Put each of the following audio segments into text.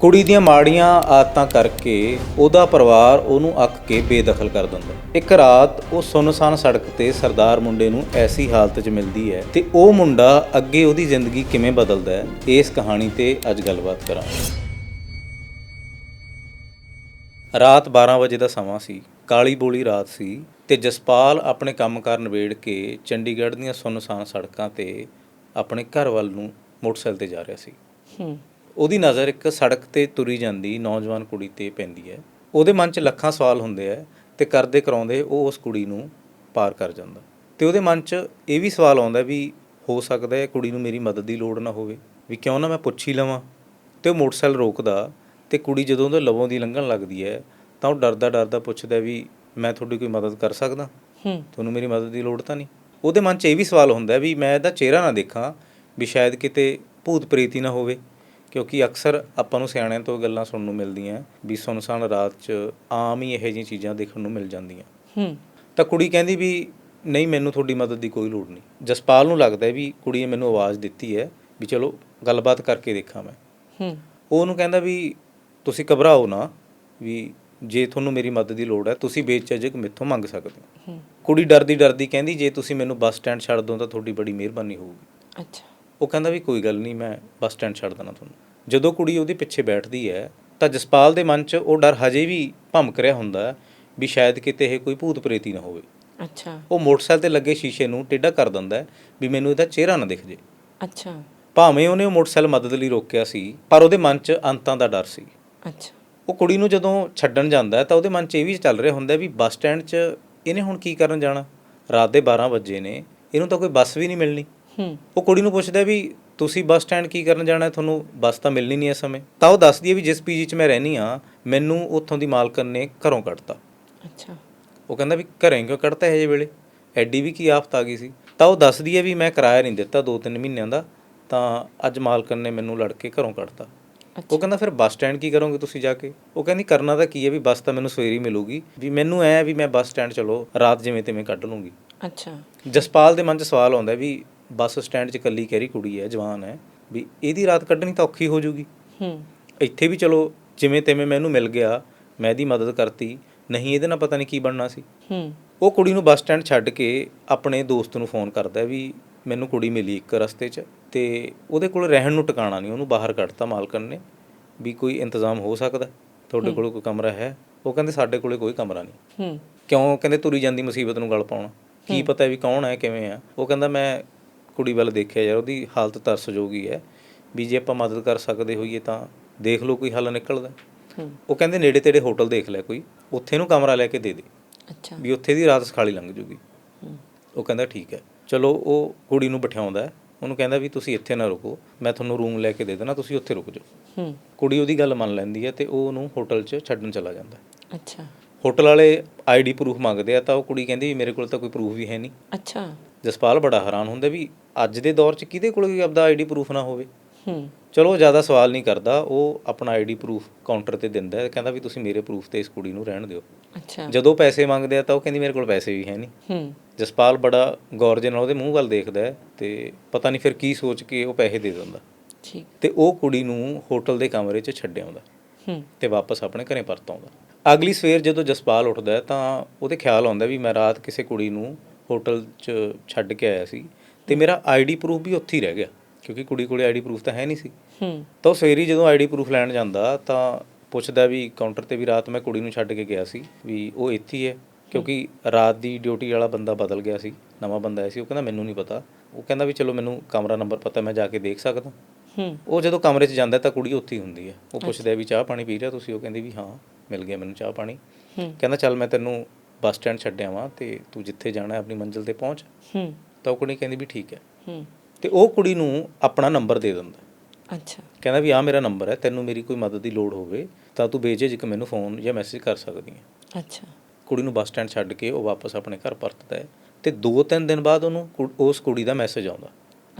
ਕੁੜੀ ਦੀਆਂ ਮਾੜੀਆਂ ਆਦਤਾਂ ਕਰਕੇ ਉਹਦਾ ਪਰਿਵਾਰ ਉਹਨੂੰ ਅੱਕ ਕੇ ਬੇਦਖਲ ਕਰ ਦਿੰਦਾ। ਇੱਕ ਰਾਤ ਉਹ ਸੁਨਸਾਨ ਸੜਕ ਤੇ ਸਰਦਾਰ ਮੁੰਡੇ ਨੂੰ ਐਸੀ ਹਾਲਤ 'ਚ ਮਿਲਦੀ ਹੈ ਤੇ ਉਹ ਮੁੰਡਾ ਅੱਗੇ ਉਹਦੀ ਜ਼ਿੰਦਗੀ ਕਿਵੇਂ ਬਦਲਦਾ ਹੈ, ਇਸ ਕਹਾਣੀ ਤੇ ਅੱਜ ਗੱਲਬਾਤ ਕਰਾਂਗੇ। ਰਾਤ 12 ਵਜੇ ਦਾ ਸਮਾਂ ਸੀ, ਕਾਲੀ ਬੋਲੀ ਰਾਤ ਸੀ ਤੇ ਜਸਪਾਲ ਆਪਣੇ ਕੰਮ ਕੰਮਕਾਰ ਨਿਬੇੜ ਕੇ ਚੰਡੀਗੜ੍ਹ ਦੀਆਂ ਸੁਨਸਾਨ ਸੜਕਾਂ ਤੇ ਆਪਣੇ ਘਰ ਵੱਲ ਨੂੰ ਮੋਟਰਸਾਈਕਲ ਤੇ ਜਾ ਰਿਹਾ ਸੀ। ਹੂੰ। ਉਹਦੀ ਨਜ਼ਰ ਇੱਕ ਸੜਕ ਤੇ ਤੁਰੀ ਜਾਂਦੀ ਨੌਜਵਾਨ ਕੁੜੀ ਤੇ ਪੈਂਦੀ ਹੈ। ਉਹਦੇ ਮਨ 'ਚ ਲੱਖਾਂ ਸਵਾਲ ਹੁੰਦੇ ਆ ਤੇ ਕਰਦੇ ਕਰਾਉਂਦੇ ਉਹ ਉਸ ਕੁੜੀ ਨੂੰ ਪਾਰ ਕਰ ਜਾਂਦਾ। ਤੇ ਉਹਦੇ ਮਨ 'ਚ ਇਹ ਵੀ ਸਵਾਲ ਆਉਂਦਾ ਵੀ ਹੋ ਸਕਦਾ ਹੈ ਕੁੜੀ ਨੂੰ ਮੇਰੀ ਮਦਦ ਦੀ ਲੋੜ ਨਾ ਹੋਵੇ ਵੀ ਕਿਉਂ ਨਾ ਮੈਂ ਪੁੱਛ ਹੀ ਲਵਾਂ। ਤੇ ਉਹ ਮੋਟਰਸਾਈਕਲ ਰੋਕਦਾ ਤੇ ਕੁੜੀ ਜਦੋਂ ਉਹਦੇ ਲਵੋਂ ਦੀ ਲੰਘਣ ਲੱਗਦੀ ਹੈ ਤਾਂ ਉਹ ਡਰਦਾ ਡਰਦਾ ਪੁੱਛਦਾ ਵੀ ਮੈਂ ਤੁਹਾਡੀ ਕੋਈ ਮਦਦ ਕਰ ਸਕਦਾ? ਹੂੰ। ਤੁਹਾਨੂੰ ਮੇਰੀ ਮਦਦ ਦੀ ਲੋੜ ਤਾਂ ਨਹੀਂ? ਉਹਦੇ ਮਨ 'ਚ ਇਹ ਵੀ ਸਵਾਲ ਹੁੰਦਾ ਵੀ ਮੈਂ ਇਹਦਾ ਚਿਹਰਾ ਨਾ ਦੇਖਾਂ ਵੀ ਸ਼ਾਇਦ ਕਿਤੇ ਭੂਤ ਪ੍ਰੇਤ ਹੀ ਨਾ ਹੋਵੇ। ਕਿਉਂਕਿ ਅਕਸਰ ਆਪਾਂ ਨੂੰ ਸਿਆਣਿਆਂ ਤੋਂ ਗੱਲਾਂ ਸੁਣਨ ਨੂੰ ਮਿਲਦੀਆਂ ਵੀ ਸੁਨਸਾਨ ਰਾਤ 'ਚ ਆਮ ਹੀ ਇਹੋ ਜਿਹੀਆਂ ਚੀਜ਼ਾਂ ਦੇਖਣ ਨੂੰ ਮਿਲ ਜਾਂਦੀਆਂ। ਹੂੰ। ਤਾਂ ਕੁੜੀ ਕਹਿੰਦੀ ਵੀ ਨਹੀਂ ਮੈਨੂੰ ਤੁਹਾਡੀ ਮਦਦ ਦੀ ਕੋਈ ਲੋੜ ਨਹੀਂ। ਜਸਪਾਲ ਨੂੰ ਲੱਗਦਾ ਵੀ ਕੁੜੀ ਨੇ ਮੈਨੂੰ ਆਵਾਜ਼ ਦਿੱਤੀ ਹੈ ਵੀ ਚਲੋ ਗੱਲਬਾਤ ਕਰਕੇ ਦੇਖਾਂ ਮੈਂ। ਹੂੰ। ਉਹ ਉਹਨੂੰ ਕਹਿੰਦਾ ਵੀ ਤੁਸੀਂ ਘਬਰਾਓ ਨਾ ਵੀ ਜੇ ਤੁਹਾਨੂੰ ਮੇਰੀ ਮਦਦ ਦੀ ਲੋੜ ਹੈ ਤੁਸੀਂ ਬੇਝਿਜਕ ਮੈਥੋਂ ਮੰਗ ਸਕਦੇ ਹੋ। ਹੂੰ। ਕੁੜੀ ਡਰਦੀ ਡਰਦੀ ਕਹਿੰਦੀ ਜੇ ਤੁਸੀਂ ਮੈਨੂੰ ਬੱਸ ਸਟੈਂਡ ਛੱਡ ਦੋ ਤਾਂ ਤੁਹਾਡੀ ਬੜੀ ਮਿਹਰਬਾਨੀ ਹੋਊਗੀ। ਅੱਛਾ। ਉਹ ਕਹਿੰਦਾ ਵੀ ਕੋਈ ਗੱਲ ਨਹੀਂ ਮੈਂ ਬੱਸ ਸਟੈਂਡ ਛੱਡ ਦੇਣਾ ਤੁਹਾਨੂੰ। ਜਦੋਂ ਕੁੜੀ ਉਹਦੇ ਪਿੱਛੇ ਬੈਠਦੀ ਹੈ ਤਾਂ ਜਸਪਾਲ ਦੇ ਮਨ 'ਚ ਉਹ ਡਰ ਹਜੇ ਵੀ ਭਮਕ ਰਿਹਾ ਹੁੰਦਾ ਵੀ ਸ਼ਾਇਦ ਕਿਤੇ ਇਹ ਕੋਈ ਭੂਤ ਪ੍ਰੇਤੀ ਨਾ ਹੋਵੇ। ਅੱਛਾ। ਉਹ ਮੋਟਰਸਾਈਕਲ ਤੇ ਲੱਗੇ ਸ਼ੀਸ਼ੇ ਨੂੰ ਟੇਢਾ ਕਰ ਦਿੰਦਾ ਵੀ ਮੈਨੂੰ ਇਹਦਾ ਚਿਹਰਾ ਨਾ ਦਿਖ ਜੇ। ਅੱਛਾ। ਭਾਵੇਂ ਉਹਨੇ ਉਹ ਮੋਟਰਸਾਈਕਲ ਮਦਦ ਲਈ ਰੋਕਿਆ ਸੀ ਪਰ ਉਹਦੇ ਮਨ 'ਚ ਅੰਤਾਂ ਦਾ ਡਰ ਸੀ। ਅੱਛਾ। ਉਹ ਕੁੜੀ ਨੂੰ ਜਦੋਂ ਛੱਡਣ ਜਾਂਦਾ ਤਾਂ ਉਹਦੇ ਮਨ 'ਚ ਇਹ ਵੀ ਚੱਲ ਰਿਹਾ ਹੁੰਦਾ ਵੀ ਬੱਸ ਸਟੈਂਡ 'ਚ ਇਹਨੇ ਹੁਣ ਕੀ ਕਰਨ ਜਾਣਾ? ਰਾਤ ਦੇ 12 ਵਜੇ ਨੇ ਇਹਨੂੰ ਤਾਂ ਕੋਈ ਬੱਸ ਵੀ ਨਹੀਂ ਮਿਲਣੀ। ਉਹ ਕੁੜੀ ਨੂੰ ਪੁੱਛਦਾ ਵੀ ਤੁਸੀਂ ਬੱਸ ਸਟੈਂਡ ਕੀ ਕਰਨ ਜਾਣਾ? ਹੈ? ਤੁਹਾਨੂੰ ਬੱਸ ਤਾਂ ਮਿਲਣੀ ਨਹੀਂ ਇਸ ਸਮੇਂ। ਤਾਂ ਉਹ ਦੱਸਦੀ ਹੈ ਵੀ ਜਿਸ ਪੀਜੀ 'ਚ ਮੈਂ ਰਹਿਣੀ ਆ ਮੈਨੂੰ ਉੱਥੋਂ ਦੀ ਮਾਲਕਨ ਨੇ ਘਰੋਂ ਕੱਢਤਾ। ਅੱਛਾ। ਉਹ ਕਹਿੰਦਾ ਵੀ ਘਰੇ ਕਿਉਂ ਕੱਢਤਾ ਇਹ ਜਿਹੇ ਵੇਲੇ? ਐਡੀ ਵੀ ਕੀ ਆਫਤ ਆ ਗਈ ਸੀ? ਤਾਂ ਉਹ ਦੱਸਦੀ ਹੈ ਵੀ ਮੈਂ ਕਿਰਾਇਆ ਨਹੀਂ ਦਿੱਤਾ 2-3 ਮਹੀਨਿਆਂ ਦਾ ਤਾਂ ਅੱਜ ਮਾਲਕਨ ਨੇ ਮੈਨੂੰ ਲੜ ਕੇ ਘਰੋਂ ਕੱਢਤਾ। ਉਹ ਕਹਿੰਦਾ ਫਿਰ ਬੱਸ ਸਟੈਂਡ ਕੀ ਕਰੋਗੇ ਤੁਸੀਂ ਜਾ ਕੇ? ਉਹ ਕਹਿੰਦੀ ਕਰਨਾ ਤਾਂ ਕੀ ਹੈ ਵੀ ਬੱਸ ਤਾਂ ਮੈਨੂੰ ਸਵੇਰੇ ਹੀ ਮਿਲੂਗੀ। ਵੀ ਮੈਨੂੰ ਐ ਵੀ ਮੈਂ ਬੱਸ ਸਟੈਂਡ ਚਲੋ ਰਾਤ ਜਿਵੇਂ ਤਿਵੇਂ ਕੱਢ ਲੂੰਗੀ। ਅੱਛਾ। ਜਸਪਾਲ ਦੇ ਮਨ 'ਚ ਸਵਾਲ ਆਉਂਦਾ ਵੀ ਬੱਸ ਸਟੈਂਡ 'ਚ ਇਕੱਲੀ ਕਹਿਰੀ ਕੁੜੀ ਹੈ ਜਵਾਨ ਹੈ ਵੀ ਇਹਦੀ ਰਾਤ ਕੱਢਣੀ ਤਾਂ ਔਖੀ ਹੋ ਜੂਗੀ। ਹੂੰ। ਇੱਥੇ ਵੀ ਚਲੋ ਜਿਵੇਂ ਤਿਵੇਂ ਮੈਨੂੰ ਮਿਲ ਗਿਆ ਮੈਂ ਇਹਦੀ ਮਦਦ ਕਰਤੀ ਨਹੀਂ ਇਹਦੇ ਨਾਲ ਪਤਾ ਨਹੀਂ ਕੀ ਬਣਨਾ ਸੀ। ਹੂੰ। ਉਹ ਕੁੜੀ ਨੂੰ ਬੱਸ ਸਟੈਂਡ ਛੱਡ ਕੇ ਆਪਣੇ ਦੋਸਤ ਨੂੰ ਫੋਨ ਕਰਦਾ ਵੀ ਮੈਨੂੰ ਕੁੜੀ ਮਿਲੀ ਇੱਕ ਰਸਤੇ 'ਚ ਤੇ ਉਹਦੇ ਕੋਲ ਰਹਿਣ ਨੂੰ ਟਿਕਾਣਾ ਨਹੀਂ ਉਹਨੂੰ ਬਾਹਰ ਕੱਢਤਾ ਮਾਲਕਨ ਨੇ ਵੀ ਕੋਈ ਇੰਤਜ਼ਾਮ ਹੋ ਸਕਦਾ ਤੁਹਾਡੇ ਕੋਲ ਕੋਈ ਕਮਰਾ ਹੈ? ਉਹ ਕਹਿੰਦੇ ਸਾਡੇ ਕੋਲੇ ਕੋਈ ਕਮਰਾ ਨਹੀਂ। ਹੂੰ। ਕਿਉਂ? ਕਹਿੰਦੇ ਤੁਰੀ ਜਾਂਦੀ ਮੁਸੀਬਤ ਨੂੰ ਗਲ ਪਾਉਣਾ। ਕੀ ਪਤਾ ਵੀ ਕੌਣ ਹੈ ਕਿਵੇਂ ਆ ਉਹ ਕਹਿੰਦਾ ਮੈਂ ਕੁੜੀ ਵੱਲ ਦੇਖਿਆ ਯਾਰ ਉਹਦੀ ਹਾਲਤ ਤਰਸਯੋਗੀ ਹੈ। ਵੀ ਜੇ ਆਪਾਂ ਮਦਦ ਕਰ ਸਕਦੇ ਹੋਈਏ ਤਾਂ ਦੇਖ ਲਓ ਕੋਈ ਹੱਲ ਨਿਕਲਦਾ ਹੂੰ। ਉਹ ਕਹਿੰਦੇ ਨੇੜੇ ਤੇੜੇ ਹੋਟਲ ਦੇਖ ਲੈ ਕੋਈ ਉੱਥੇ ਨੂੰ ਕਮਰਾ ਲੈ ਕੇ ਦੇ ਦੇ। ਅੱਛਾ। ਵੀ ਉੱਥੇ ਦੀ ਰਾਤ ਸਖਾਲੀ ਲੰਘ ਜੂਗੀ। ਹੂੰ। ਉਹ ਕਹਿੰਦਾ ਠੀਕ ਹੈ। ਚਲੋ ਉਹ ਕੁੜੀ ਨੂੰ ਬਿਠਾਉਂਦਾ ਹੈ। ਉਹਨੂੰ ਕਹਿੰਦਾ ਵੀ ਤੁਸੀਂ ਇੱਥੇ ਨਾ ਰੁਕੋ ਮੈਂ ਤੁਹਾਨੂੰ ਰੂਮ ਲੈ ਕੇ ਦੇ ਦੇਣਾ ਤੁਸੀਂ ਉੱਥੇ ਰੁਕ ਜਾਓ। ਹੂੰ। ਕੁੜੀ ਉਹਦੀ ਗੱਲ ਮੰਨ ਲੈਂਦੀ ਹੈ ਤੇ ਉਹ ਉਹਨੂੰ ਹੋਟਲ 'ਚ ਛੱਡਣ ਚਲਾ ਜਾਂਦਾ ਹੈ। ਅੱਛਾ। ਹੋਟਲ ਵਾਲੇ ਆਈਡੀ ਪ੍ਰੂਫ ਮੰਗਦੇ ਆ ਤਾਂ ਉਹ ਕੁੜੀ ਕਹਿੰਦੀ ਵੀ ਮੇਰੇ ਕੋਲ ਤਾਂ ਕੋਈ ਪ੍ਰੂਫ ਵੀ ਹੈ ਨਹੀਂ। ਅੱਛਾ। ਜਸਪਾਲ ਬੜਾ ਹੈਰਾਨ ਹੁੰਦਾ ਵੀ ਅੱਜ ਦੇ ਦੌਰ 'ਚ ਕਿਹਦੇ ਕੋਲ ਵੀ ਆਪਦਾ ਆਈਡੀ ਪ੍ਰੂਫ ਨਾ ਹੋਵੇ। ਹੂੰ। ਚਲੋ ਜ਼ਿਆਦਾ ਸਵਾਲ ਨਹੀਂ ਕਰਦਾ ਉਹ ਆਪਣਾ ਆਈਡੀ ਪ੍ਰੂਫ ਕਾਊਂਟਰ ਤੇ ਦਿੰਦਾ ਹੈ ਕਹਿੰਦਾ ਵੀ ਤੁਸੀਂ ਮੇਰੇ ਪ੍ਰੂਫ ਤੇ ਇਸ ਕੁੜੀ ਨੂੰ ਰਹਿਣ ਦਿਓ। ਅੱਛਾ। ਜਦੋਂ ਪੈਸੇ ਮੰਗਦੇ ਆ ਤਾਂ ਉਹ ਕਹਿੰਦੀ ਮੇਰੇ ਕੋਲ ਪੈਸੇ ਵੀ ਹੈ ਨਹੀਂ। ਹੂੰ। ਜਸਪਾਲ ਬੜਾ ਗੌਰ ਦੇ ਨਾਲ ਉਹਦੇ ਮੂੰਹ ਵੱਲ ਦੇਖਦਾ ਹੈ ਤੇ ਪਤਾ ਨਹੀਂ ਫਿਰ ਕੀ ਸੋਚ ਕੇ ਉਹ ਪੈਸੇ ਦੇ ਦਿੰਦਾ। ਠੀਕ। ਤੇ ਉਹ ਕੁੜੀ ਨੂੰ ਹੋਟਲ ਦੇ ਕਮਰੇ 'ਚ ਛੱਡ ਆਉਂਦਾ ਹੂੰ। ਤੇ ਵਾਪਸ ਆਪਣੇ ਘਰੇ ਪਰਤ ਆਉਂਦਾ। ਅਗਲੀ ਸਵੇਰ ਜਦੋਂ ਜਸਪਾਲ ਉੱਠਦਾ ਹੈ ਤਾਂ ਉਹਦੇ ਖਿਆਲ ਆਉਂਦਾ ਵੀ ਮੈਂ ਰਾਤ ਕਿਸੇ ਕੁੜੀ ਨੂੰ ਹੋਟਲ 'ਚ ਛੱਡ ਕੇ ਆਇਆ ਸੀ ਤੇ ਮੇਰਾ ਆਈਡੀ ਪ੍ਰੂਫ ਵੀ ਉੱਥੇ ਹੀ ਰਹਿ ਗਿਆ ਕਿਉਂਕਿ ਕੁੜੀ ਕੋਲੇ ਆਈਡੀ ਪ੍ਰੂਫ ਤਾਂ ਹੈ ਨਹੀਂ ਸੀ। ਹੂੰ। ਤਾਂ ਉਹ ਸਵੇਰੀ ਜਦੋਂ ਆਈਡੀ ਪ੍ਰੂਫ ਲੈਣ ਜਾਂਦਾ ਤਾਂ ਪੁੱਛਦਾ ਵੀ ਕਾਊਂਟਰ ਤੇ ਵੀ ਰਾਤ ਮੈਂ ਕੁੜੀ ਨੂੰ ਛੱਡ ਕੇ ਗਿਆ ਸੀ ਵੀ ਉਹ ਇੱਥੇ ਹੀ ਹੈ ਕਿਉਂਕਿ ਰਾਤ ਦੀ ਡਿਊਟੀ ਵਾਲਾ ਬੰਦਾ ਬਦਲ ਗਿਆ ਸੀ ਨਵਾਂ ਬੰਦਾ ਆਇਆ ਸੀ ਉਹ ਕਹਿੰਦਾ ਮੈਨੂੰ ਨਹੀਂ ਪਤਾ। ਉਹ ਕਹਿੰਦਾ ਵੀ ਚਲੋ ਮੈਨੂੰ ਕਮਰਾ ਨੰਬਰ ਪਤਾ ਮੈਂ ਜਾ ਕੇ ਦੇਖ ਸਕਦਾ। ਹੂੰ। ਉਹ ਜਦੋਂ ਕਮਰੇ 'ਚ ਜਾਂਦਾ ਤਾਂ ਕੁੜੀ ਉੱਥੇ ਹੀ ਹੁੰਦੀ ਹੈ। ਉਹ ਪੁੱਛਦਾ ਵੀ ਚਾਹ ਪਾਣੀ ਪੀ ਰਿਹਾ ਤੁਸੀਂ? ਉਹ ਕਹਿੰਦੀ ਵੀ ਹਾਂ। ਮਿਲ ਗਿਆ ਮੈਨੂੰ ਚਾਹ ਪਾਣੀ। ਕਹਿੰਦਾ ਚੱਲ ਮੈਂ ਤੈਨੂੰ ਬੱਸ ਸਟੈਂਡ ਛੱਡਿਆ ਵਾਂ ਤੇ ਤੂੰ ਜਿੱਥੇ ਜਾਣਾ ਹੈ ਆਪਣੀ ਮੰਜ਼ਿਲ ਤੇ ਪਹੁੰਚ। ਹੂੰ। ਤਾਂ ਉਹ ਕੁੜੀ ਕਹਿੰਦੀ ਵੀ ਠੀਕ ਹੈ। ਹੂੰ। ਤੇ ਉਹ ਕੁੜੀ ਨੂੰ ਆਪਣਾ ਨੰਬਰ ਦੇ ਦਿੰਦਾ ਅੱਛਾ। ਕਹਿੰਦਾ ਵੀ ਆ ਮੇਰਾ ਨੰਬਰ ਹੈ ਤੈਨੂੰ ਮੇਰੀ ਕੋਈ ਮਦਦ ਦੀ ਲੋੜ ਹੋਵੇ ਤਾਂ ਤੂੰ ਬੇਝਿਜਕ ਮੈਨੂੰ ਫੋਨ ਜਾਂ ਮੈਸੇਜ ਕਰ ਸਕਦੀ ਹੈ। ਅੱਛਾ। ਕੁੜੀ ਨੂੰ ਬੱਸ ਸਟੈਂਡ ਛੱਡ ਕੇ ਉਹ ਵਾਪਸ ਆਪਣੇ ਘਰ ਪਰਤਦਾ ਹੈ ਤੇ 2-3 ਦਿਨ ਬਾਅਦ ਉਹਨੂੰ ਉਸ ਕੁੜੀ ਦਾ ਮੈਸੇਜ ਆਉਂਦਾ।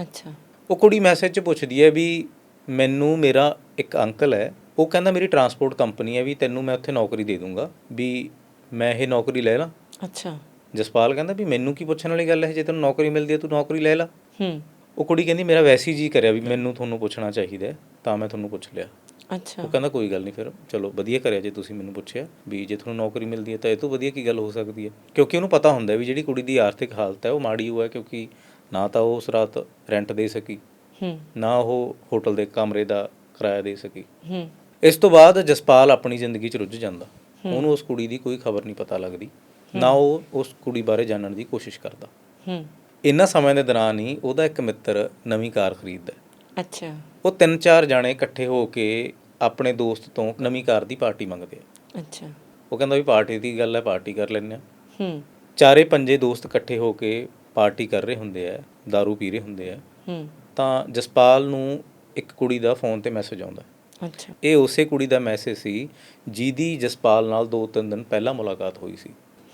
ਅੱਛਾ। ਉਹ ਕੁੜੀ ਮੈਸੇਜ 'ਚ ਪੁੱਛਦੀ ਹੈ ਵੀ ਮੈਨੂੰ ਮੇਰਾ ਇੱਕ ਅੰਕਲ ਹੈ ਉਹ ਕਹਿੰਦਾ ਮੇਰੀ ਟਰਾਂਸਪੋਰਟ ਕੰਪਨੀ ਹੈ ਵੀ ਤੈਨੂੰ ਮੈਂ ਉੱਥੇ ਨੌਕਰੀ ਦੇ ਦੂੰਗਾ ਵੀ ਮੈਂ ਇਹ ਨੌਕਰੀ ਲੈ ਲਾਂ। ਅੱਛਾ। ਜਸਪਾਲ ਕਹਿੰਦਾ ਵੀ ਮੈਨੂੰ ਕੀ ਪੁੱਛਣ ਵਾਲੀ ਗੱਲ ਹੈ ਜੇ ਤੈਨੂੰ ਨੌਕਰੀ ਮਿਲਦੀ ਹੈ ਤੂੰ ਨੌਕਰੀ ਲੈ ਲਾ। ਹੂੰ। ਉਹ ਕੁੜੀ ਕਹਿੰਦੀ ਮੇਰਾ ਵੈਸੇ ਜੀ ਕਰਿਆ ਵੀ ਮੈਨੂੰ ਤੁਹਾਨੂੰ ਪੁੱਛਣਾ ਚਾਹੀਦਾ ਤਾਂ ਮੈਂ ਤੁਹਾਨੂੰ ਪੁੱਛ ਲਿਆ। ਅੱਛਾ। ਉਹ ਕਹਿੰਦਾ ਕੋਈ ਗੱਲ ਨਹੀਂ ਫਿਰ ਚਲੋ ਵਧੀਆ ਕਰਿਆ ਜੇ ਤੁਸੀਂ ਮੈਨੂੰ ਪੁੱਛਿਆ ਵੀ ਜੇ ਤੁਹਾਨੂੰ ਨੌਕਰੀ ਮਿਲਦੀ ਹੈ ਤਾਂ ਇਹ ਤੋਂ ਵਧੀਆ ਕੀ ਗੱਲ ਹੋ ਸਕਦੀ ਹੈ? ਕਿਉਂਕਿ ਉਹਨੂੰ ਪਤਾ ਹੁੰਦਾ ਵੀ ਜਿਹੜੀ ਕੁੜੀ ਦੀ ਆਰਥਿਕ ਹਾਲਤ ਹੈ ਉਹ ਮਾੜੀ ਹੋਇਆ ਕਿਉਂਕਿ ਨਾ ਤਾਂ ਉਹ ਉਸ ਰਾਤ ਰੈਂਟ ਦੇ ਸਕੀ ਹੂੰ। ਨਾ ਉਹ ਹੋਟਲ ਦੇ ਕਮਰੇ ਦਾ ਕਿਰਾਇਆ ਦੇ ਸਕੀ। ਹੂੰ। ਇਸ ਤੋਂ ਬਾਅਦ ਜਸਪਾਲ ਆਪਣੀ ਜ਼ਿੰਦਗੀ 'ਚ ਰੁੱਝ ਜਾਂਦਾ। ਉਹਨੂੰ ਉਸ ਕੁੜੀ ਦੀ ਕੋਈ ਖਬਰ ਨਹੀਂ ਪਤਾ ਲੱਗਦੀ ਨਾ ਉਹ ਉਸ ਕੁੜੀ ਬਾਰੇ ਜਾਣਨ ਦੀ ਕੋਸ਼ਿਸ਼ ਕਰਦਾ। ਹੂੰ। ਇੰਨਾ ਸਮੇਂ ਦੇ ਦੌਰਾਨ ਹੀ ਉਹਦਾ ਇੱਕ ਮਿੱਤਰ ਨਵੀਂ ਕਾਰ ਖਰੀਦਦਾ। ਅੱਛਾ। ਉਹ ਤਿੰਨ ਚਾਰ ਜਾਣੇ ਇਕੱਠੇ ਹੋ ਕੇ ਆਪਣੇ ਦੋਸਤ ਤੋਂ ਨਵੀਂ ਕਾਰ ਦੀ ਪਾਰਟੀ ਮੰਗਦੇ ਆ। ਅੱਛਾ। ਉਹ ਕਹਿੰਦਾ ਵੀ ਪਾਰਟੀ ਦੀ ਗੱਲ ਹੈ ਪਾਰਟੀ ਕਰ ਲੈਂਦੇ ਆ। ਹੂੰ। ਚਾਰੇ ਪੰਜੇ ਦੋਸਤ ਇਕੱਠੇ ਹੋ ਕੇ ਪਾਰਟੀ ਕਰ ਰਹੇ ਹੁੰਦੇ ਆ दारू ਪੀ ਰਹੇ ਹੁੰਦੇ ਆ। ਹੂੰ। ਤਾਂ ਜਸਪਾਲ ਨੂੰ ਇੱਕ ਕੁੜੀ ਦਾ ਫੋਨ ਤੇ ਮੈਸੇਜ ਆਉਂਦਾ। ਅੱਛਾ। ਇਹ ਉਸੇ ਕੁੜੀ ਦਾ ਮੈਸੇਜ ਸੀ ਜਿਹਦੀ ਜਸਪਾਲ ਨਾਲ ਦੋ ਤਿੰਨ ਦਿਨ ਪਹਿਲਾਂ ਮੁਲਾਕਾਤ ਹੋਈ ਸੀ।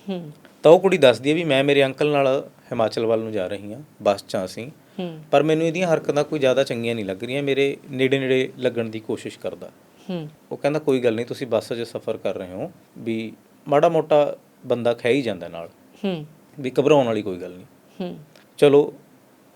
ਹੂੰ। ਤਾਂ ਉਹ ਕੁੜੀ ਦੱਸਦੀ ਹੈ ਵੀ ਮੈਂ ਮੇਰੇ ਅੰਕਲ ਨਾਲ ਹਿਮਾਚਲ ਵੱਲ ਨੂੰ ਜਾ ਰਹੀ ਹਾਂ ਬੱਸ 'ਚ ਅਸੀਂ। ਹੂੰ। ਪਰ ਮੈਨੂੰ ਇਹਦੀਆਂ ਹਰਕਤਾਂ ਕੋਈ ਜ਼ਿਆਦਾ ਚੰਗੀਆਂ ਨਹੀਂ ਲੱਗ ਰਹੀਆਂ ਮੇਰੇ ਨੇੜੇ ਨੇੜੇ ਲੱਗਣ ਦੀ ਕੋਸ਼ਿਸ਼ ਕਰਦਾ। ਹੂੰ। ਉਹ ਕਹਿੰਦਾ ਕੋਈ ਗੱਲ ਨਹੀਂ ਤੁਸੀਂ ਬੱਸ 'ਚ ਸਫ਼ਰ ਕਰ ਰਹੇ ਹੋ ਵੀ ਮਾੜਾ ਮੋਟਾ ਬੰਦਾ ਖਹਿ ਹੀ ਜਾਂਦਾ ਨਾਲ। ਹੂੰ। ਵੀ ਘਬਰਾਉਣ ਵਾਲੀ ਕੋਈ ਗੱਲ ਨਹੀਂ। ਹੂੰ। ਚਲੋ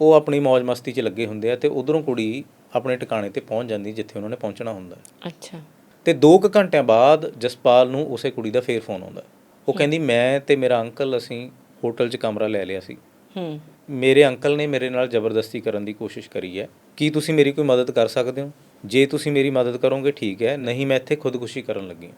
ਉਹ ਆਪਣੀ ਮौज ਮਸਤੀ 'ਚ ਲੱਗੇ ਹੁੰਦੇ ਆ ਤੇ ਉਧਰੋਂ ਕੁੜੀ ਆਪਣੇ ਟਿਕਾਣੇ ਤੇ ਪਹੁੰਚ ਜਾਂਦੀ ਜਿੱਥੇ ਉਹਨਾਂ ਨੇ ਪਹੁੰਚਣਾ ਹੁੰਦਾ। ਹੈ। ਅੱਛਾ। ਤੇ 2 ਕੁ ਘੰਟਿਆਂ ਬਾਅਦ ਜਸਪਾਲ ਨੂੰ ਉਸੇ ਕੁੜੀ ਦਾ ਫੇਰ ਫੋਨ ਆਉਂਦਾ। ਉਹ ਕਹਿੰਦੀ ਮੈਂ ਤੇ ਮੇਰਾ ਅੰਕਲ ਅਸੀਂ ਹੋਟਲ 'ਚ ਕਮਰਾ ਲੈ ਲਿਆ ਸੀ। ਹੂੰ। ਮੇਰੇ ਅੰਕਲ ਨੇ ਮੇਰੇ ਨਾਲ ਜ਼ਬਰਦਸਤੀ ਕਰਨ ਦੀ ਕੋਸ਼ਿਸ਼ ਕਰੀ ਹੈ। ਕੀ ਤੁਸੀਂ ਮੇਰੀ ਕੋਈ ਮਦਦ ਕਰ ਸਕਦੇ ਹੋ? ਜੇ ਤੁਸੀਂ ਮੇਰੀ ਮਦਦ ਕਰੋਗੇ ਠੀਕ ਹੈ। ਨਹੀਂ ਮੈਂ ਇੱਥੇ ਖੁਦਕੁਸ਼ੀ ਕਰਨ ਲੱਗੀ ਹਾਂ।